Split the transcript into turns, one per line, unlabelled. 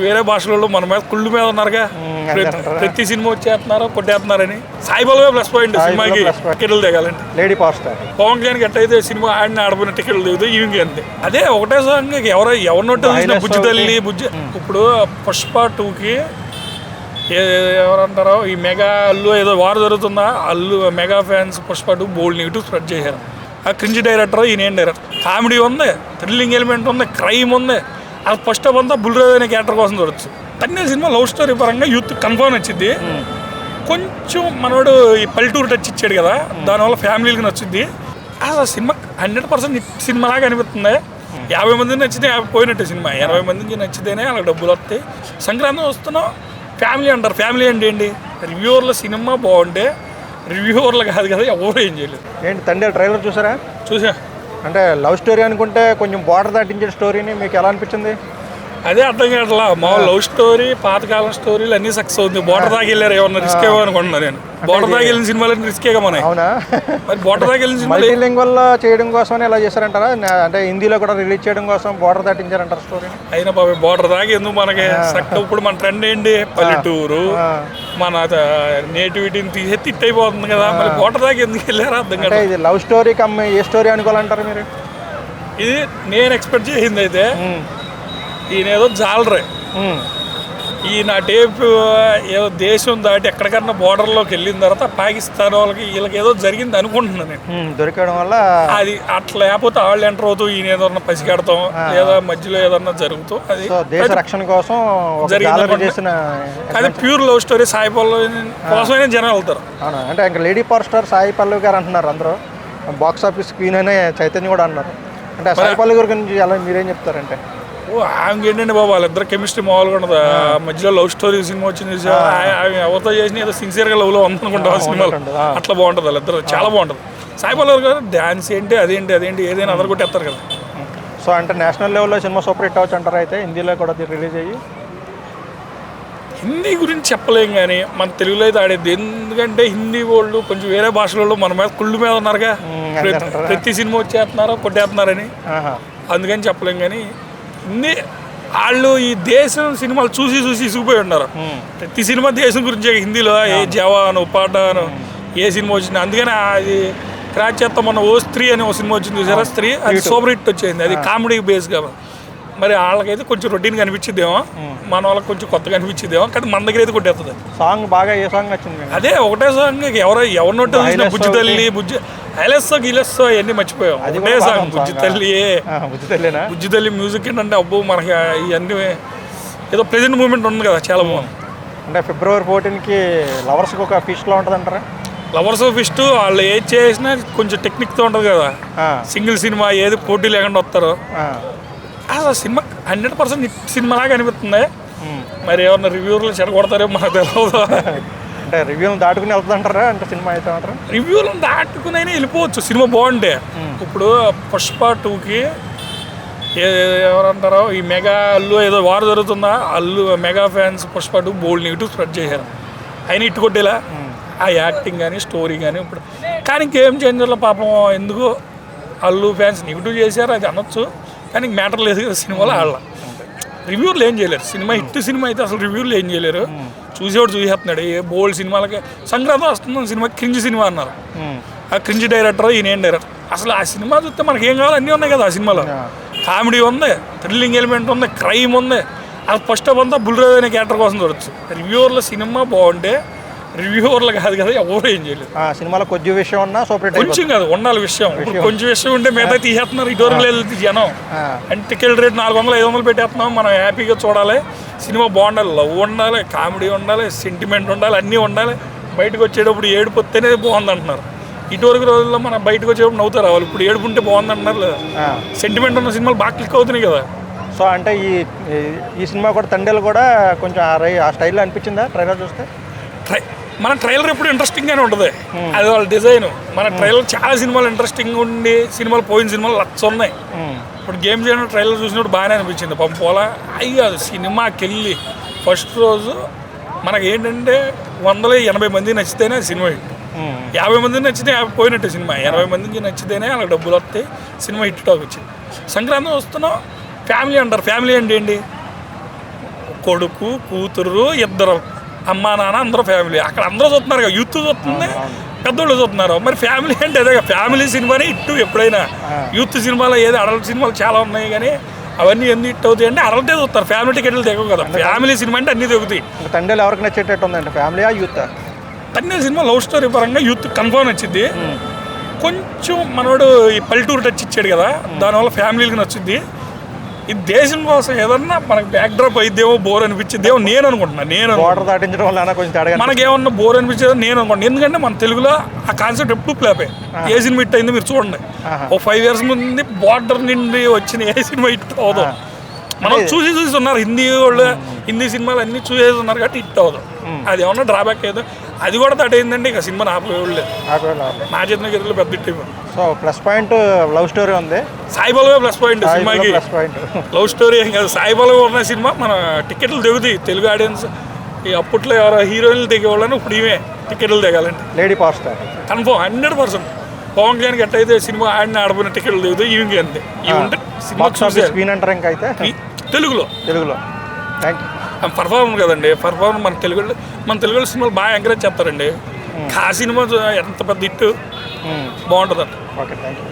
వేరే భాషలలో మన మీద కుళ్ళు మీద ఉన్నారుగా. ప్రతి- సినిమా వచ్చేస్తున్నారు కొట్టేస్తున్నారని. సాయిబాబా ప్లస్ పాయింట్ సినిమాకి. టికెట్లు దిగాలంటే.
లేడీ స్టార్
పవన్ కళ్యాణ్ ఎట్టయితే సినిమా ఆడిన ఆడపోయిన టికెట్లు దిగుతూ ఈవింగ్ అంతే. అదే ఒకటే సాంగ్ ఎవరో ఎవరినొట్టు చూసిన బుజ్జి తల్లి. బుజ్జి. ఇప్పుడు పుష్ప టూకి ఎవరంటారో ఈ మెగా అల్లు ఏదో వార్ జరుగుతుందా? Allu mega fans Pushpa two bold negative spread చేశారు. ఆ క్రింజ్ డైరెక్టర్ ఈయన ఏం డైరెక్టర్ కామెడీ ఉంది థ్రిల్లింగ్ ఎలిమెంట్ ఉంది క్రైమ్ ఉంది. ఫస్ట్ ఆఫ్ అంతా బుల్రాజ్ అనే క్యారెక్టర్ కోసం చూడొచ్చు. తన్నే సినిమా లవ్ స్టోరీ పరంగా యూత్ కన్ఫర్మ్ వచ్చింది కొంచెం మనోడు ఈ పల్లెటూరు టచ్ ఇచ్చాడు కదా దానివల్ల ఫ్యామిలీకి నచ్చుద్ది. అసలు సినిమా హండ్రెడ్ పర్సెంట్ సినిమా లాగా అనిపిస్తుంది. యాభై మంది నచ్చితే యాభై పోయినట్టు సినిమా. ఎనభై మందికి నచ్చితేనే వాళ్ళకి డబ్బులు వస్తాయి. సంక్రాంతి వస్తున్నాం. ఫ్యామిలీ అంటారు. ఫ్యామిలీ అంటే ఏంటి? రివ్యూవర్ల సినిమా బాగుంటే రివ్యూవర్లు కాదు కదా ఎవరు ఏం చేయలేదు.
ఏంటి తండ్రి ట్రైలర్ చూసారా?
చూసా.
అంటే లవ్ స్టోరీ అనుకుంటే కొంచెం బార్డర్ దాటించే స్టోరీని మీకు ఎలా అనిపించింది?
అదే అర్థం కావట్లా. మా లవ్ స్టోరీ పాతకాలం స్టోరీలు అన్నీ సక్సెస్ అవుతుంది. బోర్డర్ దాకా వెళ్ళారు ఏమన్నా రిస్క్ ఏమో అనుకుంటున్నా నేను. బోర్డర్ దాకా వెళ్ళిన సినిమాలు రిస్కేగా మన
అవునా?
మరి బోర్డర్ దాకా వెళ్ళిన
మల్టీలింగ్వల్ చేయడం కోసం ఇలా చేశారంటారా? అంటే హిందీలో కూడా రిలీజ్ చేయడం కోసం బార్డర్ దాటించారంటారా స్టోరీని
అయినా బాబు బోర్డర్ దాకా ఎందుకు మనకి సక్క ఇప్పుడు మన ట్రెండ్ ఏంటి? పల్లెటూరు మన నేటివిటీని తీసే తిట్ అయిపోతుంది కదా. మరి బోర్డర్ దాకా ఎందుకు వెళ్ళారా? అర్థం కదా
ఇది love story come a story అనుకోవాలంటారు మీరు?
ఇది నేను ఎక్స్పెక్ట్ చేసింది అయితే ఈయన ఏదో జాలరే
మ్మ్.
ఈ నా టేప్ ఏదో దేశం దాటి ఎక్కడికన్నా బోర్డర్లోకి వెళ్ళిన తర్వాత పాకిస్తాన్ వాళ్ళకి వీళ్ళకి ఏదో జరిగింది అనుకుంటున్నాను నేను.
దొరికడం వల్ల
అది అట్లా లేకపోతే వాళ్ళు ఎంటర్ అవుతూ ఈయన ఏదన్నా పసిగడతాం లేదా మధ్యలో ఏదన్నా జరుగుతూ అది
దేశ రక్షణ కోసం
జరిగింది అది pure love story Sai Pallavi కోసమైనా జనం వెళ్తారు.
అంటే ఇంకా lady power star Sai Pallavi గారు అంటున్నారు అందరూ. బాక్స్ ఆఫీస్ క్వీన్ అనే చైతన్య కూడా అన్నారు. అంటే సాయి పల్లవి గారి గురించి ఎలా మీరేం చెప్తారంటే?
ఓ ఆమెకి ఏంటండి బాబు వాళ్ళిద్దరు కెమిస్ట్రీ మామూలుగా ఉండదు. మధ్యలో లవ్ స్టోరీ సినిమా వచ్చింది ఆమె ఎవరితో చేసిన ఏదో సిన్సియర్గా లవ్లో ఉందనుకుంటా సినిమాలో. అట్లా బాగుంటుంది వాళ్ళిద్దరు చాలా బాగుంటుంది. సాయి పల్లవి గారు డ్యాన్స్ ఏంటి అదేంటి అదేంటి ఏదైనా అదర్ కొట్టేస్తారు కదా.
సో అంటే నేషనల్ లెవెల్లో సినిమా సూపర్ హిట్ అవచ్చు అంటారు అయితే హిందీలో కూడా రిలీజ్ అయ్యి
హిందీ గురించి చెప్పలేం కానీ మన తెలుగులో అయితే ఆడేది. ఎందుకంటే హిందీ వాళ్ళు కొంచెం వేరే భాషలలో మన మీద కుళ్ళు మీద ఉన్నారుగా. ప్రతి- సినిమా వచ్చేస్తున్నారు కొట్టేస్తున్నారని. అందుకని చెప్పలేం కానీ వాళ్ళు ఈ దేశం సినిమాలు చూసి చూసి ఇసుకుపోయి ఉన్నారు. ప్రతి సినిమా దేశం గురించే హిందీలో ఏ జవాను పఠాను ఏ సినిమా వచ్చింది. అందుకని అది క్రాచ్ చేస్తాం మన ఓ స్త్రీ అని ఒక సినిమా వచ్చింది చూసారా? స్త్రీ అది సూపర్ హిట్ వచ్చింది అది కామెడీ బేస్గా మరి వాళ్ళకైతే కొంచెం రొటీన్గా అనిపించిద్దేమో మన వాళ్ళకి కొంచెం కొత్తగా అనిపించిద్దేమో. కానీ మన దగ్గర అయితే కొట్టేస్తుంది
సాంగ్ బాగా ఏ సాంగ్ నచ్చింది మీకు?
అదే ఒకటే సాంగ్. ఎవరో
హైలెస్సో
బుజ్జి తల్లి బుజ్జి హైలెస్సో గిలెస్సో అవన్నీ మర్చిపోయాం.
అది
ఒకటే సాంగ్ బుజ్జి
song.
తల్లి
ఆహా, బుద్ధి తెలియనా
బుజ్జి తల్లి మ్యూజిక్ ఏంటంటే అబ్బో మనకి ఇవన్నీ ఏదో ప్రెజెంట్ మూమెంట్ ఉంది కదా చాలా బాగుంది.
అంటే ఫిబ్రవరి ఫోర్టీన్కి లవర్స్కి ఒక ఫీస్ట్లో ఉంటుంది అంటారా?
లవర్స్ ఆఫ్ ఇస్ట్ వాళ్ళు ఏది చేసినా కొంచెం టెక్నిక్తో ఉంటుంది కదా. సింగిల్ సినిమా ఏది పోటీ లేకుండా వస్తారో. అసలు సినిమా హండ్రెడ్ పర్సెంట్ సినిమా లాగా అనిపిస్తుంది. మరి ఏమన్నా రివ్యూలు చెడగొడతారో మనకు తెలియదు
అంటే రివ్యూలు దాటుకుని వెళ్తుంది అంటారా అంటే సినిమా అయితే మాత్రం?
రివ్యూలను దాటుకునైనా వెళ్ళిపోవచ్చు. సినిమా బాగుంటే ఇప్పుడు పుష్ప టూకి ఎవరంటారో? ఈ మెగా అల్లు ఏదో వార్ జరుగుతుందా? Allu mega fans Pushpa two bold negative spread చేశారు. ఆయన ఇట్టు కొట్టేలా? ఆ యాక్టింగ్ కానీ స్టోరీ కానీ ఇప్పుడు కానీ గేమ్ చేంజర్లో పాపం ఎందుకు అల్లు ఫ్యాన్స్ నెగిటివ్ చేశారు? అది అనొచ్చు. కానీ మ్యాటర్ లేదు కదా సినిమాలో ఆళ్ళ. రివ్యూలు ఏం చేయలేరు. సినిమా హిట్ సినిమా అయితే అసలు రివ్యూలు ఏం చేయలేరు. చూసేవాడు చూసేస్తున్నాడు. ఏ బోల్డ్ సినిమాలకి సంక్రాంతి వస్తుంది సినిమా క్రింజ్ సినిమా అన్నారు. ఆ క్రింజ్ డైరెక్టర్ ఈయన ఏం డైరెక్టర్? అసలు ఆ సినిమా చూస్తే మనకి ఏం కావాలి? అన్నీ ఉన్నాయి కదా ఆ సినిమాలో. కామెడీ ఉంది థ్రిల్లింగ్ ఎలిమెంట్ ఉంది క్రైమ్ ఉంది. అది ఫస్ట్ ఆఫ్ అంతా బుల్రాజ్ అనే క్యారెక్టర్ కోసం చూడొచ్చు. రివ్యూవర్ల సినిమా బాగుంటే రివ్యూవర్లు కాదు కదా ఎవరు ఏం చేయలేదు.
సినిమాలో కొద్ది విషయం ఉన్నా సూపర్
కొంచెం కాదు ఉండాలి విషయం. కొంచెం విషయం ఉంటే మిగతా తీసేస్తున్నారు ఇటువరకు లేదు జనం. అంటే టికెట్ రేట్ నాలుగు వందలు ఐదు వందలు పెట్టేస్తున్నాం మనం హ్యాపీగా చూడాలి. సినిమా బాగుండాలి లవ్ ఉండాలి కామెడీ ఉండాలి సెంటిమెంట్ ఉండాలి అన్నీ ఉండాలి. బయటకు వచ్చేటప్పుడు ఏడుపు వస్తేనే బాగుంది అంటున్నారు ఇటువరకు రోజుల్లో మనం బయటకు వచ్చేటప్పుడు నవ్వుతారు వాళ్ళు ఇప్పుడు ఏడుపు ఉంటే బాగుంది అంటున్నారు లేదా సెంటిమెంట్ ఉన్న సినిమాలు బాగా క్లిక్ అవుతున్నాయి కదా.
సో అంటే ఈ ఈ- సినిమా కూడా తండేలు కూడా కొంచెం ఆ రై ఆ స్టైల్లో అనిపించిందా? ట్రైలర్ చూస్తే?
ట్రై మన ట్రైలర్ ఎప్పుడు ఇంట్రెస్టింగ్ గానే ఉంటుంది. అది వాళ్ళ డిజైన్ మన ట్రైలర్ చాలా సినిమాలు ఇంట్రెస్టింగ్ ఉండి సినిమాలు పోయిన సినిమాలు లక్ష ఉన్నాయి. ఇప్పుడు గేమ్ చేయడం ట్రైలర్ చూసినప్పుడు బాగానే అనిపించింది. పాపం పోలా అయ్యి కాదు సినిమాకి వెళ్ళి ఫస్ట్ రోజు మనకి ఏంటంటే వందల ఎనభై మంది నచ్చితేనే సినిమా హిట్. యాభై మంది నచ్చితే యాభై పోయినట్టు సినిమా. ఎనభై మందికి నచ్చితేనే వాళ్ళకి డబ్బులు వస్తాయి సినిమా హిట్ టాక్ వచ్చింది. సంక్రాంతి వస్తున్నాం ఫ్యామిలీ అంటారు. ఫ్యామిలీ అంటే ఏంటి? కొడుకు కూతురు ఇద్దరు. అమ్మా నాన్న అందరూ ఫ్యామిలీ అక్కడ అందరూ చూస్తున్నారు కదా యూత్ చూస్తుంది పెద్దోళ్ళు చూస్తున్నారు. మరి ఫ్యామిలీ అంటే అదే ఫ్యామిలీ సినిమానే ఇట్టు ఎప్పుడైనా. యూత్ సినిమాలో ఏది అడల్ట్ సినిమాలు చాలా ఉన్నాయి కానీ అవన్నీ ఎన్ని హిట్ అవుతాయి అంటే అడల్టే చూస్తారు. ఫ్యామిలీ టికెట్లు తెగవు కదా. ఫ్యామిలీ సినిమా అంటే అన్నీ తెగుతాయి.
ఇంకా తండ్రిలో ఎవరికి నచ్చేటట్టు ఉందండి? ఫ్యామిలీయా యూత్
తన్నే సినిమా లవ్ స్టోరీ పరంగా యూత్ కన్ఫర్మ్ వచ్చింది కొంచెం మనోడు ఈ పల్లెటూరు టచ్ ఇచ్చాడు కదా దానివల్ల ఫ్యామిలీకి నచ్చుద్ది. ఈ దేశం కోసం ఏదన్నా మనకు బ్యాక్ డ్రాప్ అయిద్దేమో బోర్ అనిపించిద్దేమో నేను అనుకుంటున్నా నేను.
బార్డర్ దాటించడం వల్ల కొంచెం తేడా
మనకేమన్నా బోర్ అనిపించేది నేను అనుకోండి ఎందుకంటే మన తెలుగులో ఆ కాన్సెప్ట్ ఎప్పుడు ప్లాపే ఏ. సినిమా హిట్ అయింది మీరు చూడండి. ఓ ఫైవ్ ఇయర్స్ ముందు బార్డర్ నుండి వచ్చిన ఏ సినిమా హిట్ అవ్వదు. మనం చూసి చూసి ఉన్నారు. హిందీ వాళ్ళు హిందీ సినిమాలు అన్ని చూసేసి ఉన్నారు కాబట్టి హిట్ అవ్వదు. అది ఏమన్నా డ్రాబ్యాక్ ఏదో. అది కూడా తట అయిందండి ఇక సినిమా ఆపేవాళ్ళు నా చేతిలో పెద్ద హిట్ అయిపోయింది
so plus point love story ఉంది.
సాయిబాబా ప్లస్ పాయింట్ సినిమాకి.
Plus point.
లవ్ స్టోరీ ఏం కాదు సాయిబాబా ఉన్న సినిమా మన టికెట్లు దిగుతాయి. తెలుగు ఆడియన్స్ ఈ అప్పట్లో ఎవరో హీరోయిన్లు దిగేవాళ్ళని ఇప్పుడు ఇవే టికెట్లు దిగాలండి
lady star.
Confirm hundred percent. Pawan Kalyan ఎట్టయితే cinema ఆడిన ఆడపోయిన టికెట్లు దిగుతాయి ఇవి అంతే. ఇవి ఉంటే సినిమా
క్వీన్ అంటారు ఇంకా అయితే
తెలుగులో.
తెలుగులో. థ్యాంక్ యూ
పర్ఫార్మెన్స్ కదండి పర్ఫార్మెన్స్ మన తెలుగు మన తెలుగు సినిమాలు బాగా ఎంకరేజ్ చేస్తారండి. ఆ సినిమా ఎంత పెద్ద హిట్. బాగుంటుందండి
ఓకే థ్యాంక్ యూ